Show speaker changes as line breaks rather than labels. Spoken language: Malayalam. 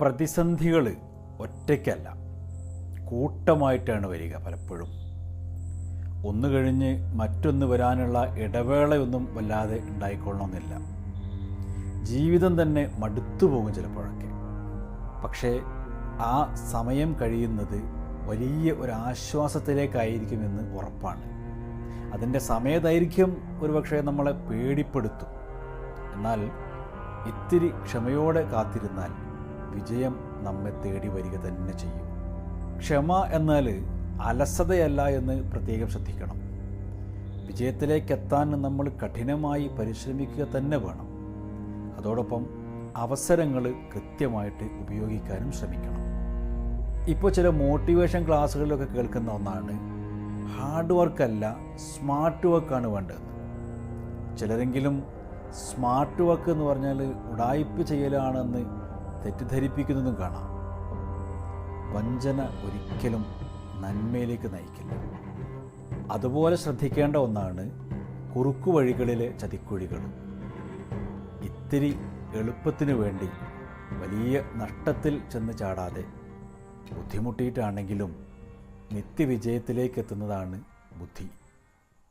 പ്രതിസന്ധികൾ ഒറ്റയ്ക്കല്ല. കൂട്ടമായിട്ടാണ് വരിക പലപ്പോഴും. ഒന്ന് കഴിഞ്ഞ് മറ്റൊന്ന് വരാനുള്ള ഇടവേളയൊന്നും വല്ലാതെ ഉണ്ടായിക്കൊള്ളണമെന്നില്ല. ജീവിതം തന്നെ മടുത്തു പോകും ചിലപ്പോഴൊക്കെ. പക്ഷേ ആ സമയം കഴിയുന്നത് വലിയ ഒരു ആശ്വാസത്തിലേക്കായിരിക്കുമെന്ന് ഉറപ്പാണ്. അതിന്റെ സമയദൈർഘ്യം ഒരുപക്ഷെ നമ്മളെ പേടിപ്പെടുത്തും. എന്നാൽ ഇത്തിരി ക്ഷമയോടെ കാത്തിരുന്നാൽ വിജയം നമ്മെ തേടി വരിക തന്നെ ചെയ്യും. ക്ഷമ എന്നാൽ അലസതയല്ല എന്ന് പ്രത്യേകം ശ്രദ്ധിക്കണം. വിജയത്തിലേക്കെത്താൻ നമ്മൾ കഠിനമായി പരിശ്രമിക്കുക തന്നെ വേണം. അതോടൊപ്പം അവസരങ്ങൾ കൃത്യമായിട്ട് ഉപയോഗിക്കാനും ശ്രമിക്കണം. ഇപ്പോൾ ചില മോട്ടിവേഷൻ ക്ലാസ്സുകളിലൊക്കെ കേൾക്കുന്ന ഒന്നാണ് ഹാർഡ് വർക്കല്ല സ്മാർട്ട് വർക്കാണ് വേണ്ടത്. ചിലരെങ്കിലും സ്മാർട്ട് വർക്ക് എന്ന് പറഞ്ഞാൽ ഉടായ്പ ചെയ്യലാണെന്ന് തെറ്റിദ്ധരിപ്പിക്കുന്നതും കാണാം. വഞ്ചന ഒരിക്കലും നന്മയിലേക്ക് നയിക്കില്ല. അതുപോലെ ശ്രദ്ധിക്കേണ്ട ഒന്നാണ് കുറുക്കു വഴികളിലെ ചതിക്കുഴികൾ. ഇത്തിരി എളുപ്പത്തിനു വേണ്ടി വലിയ നഷ്ടത്തിൽ ചെന്ന് ചാടാതെ ബുദ്ധിമുട്ടിയിട്ടാണെങ്കിലും നിത്യവിജയത്തിലേക്ക് എത്തുന്നതാണ് ബുദ്ധി.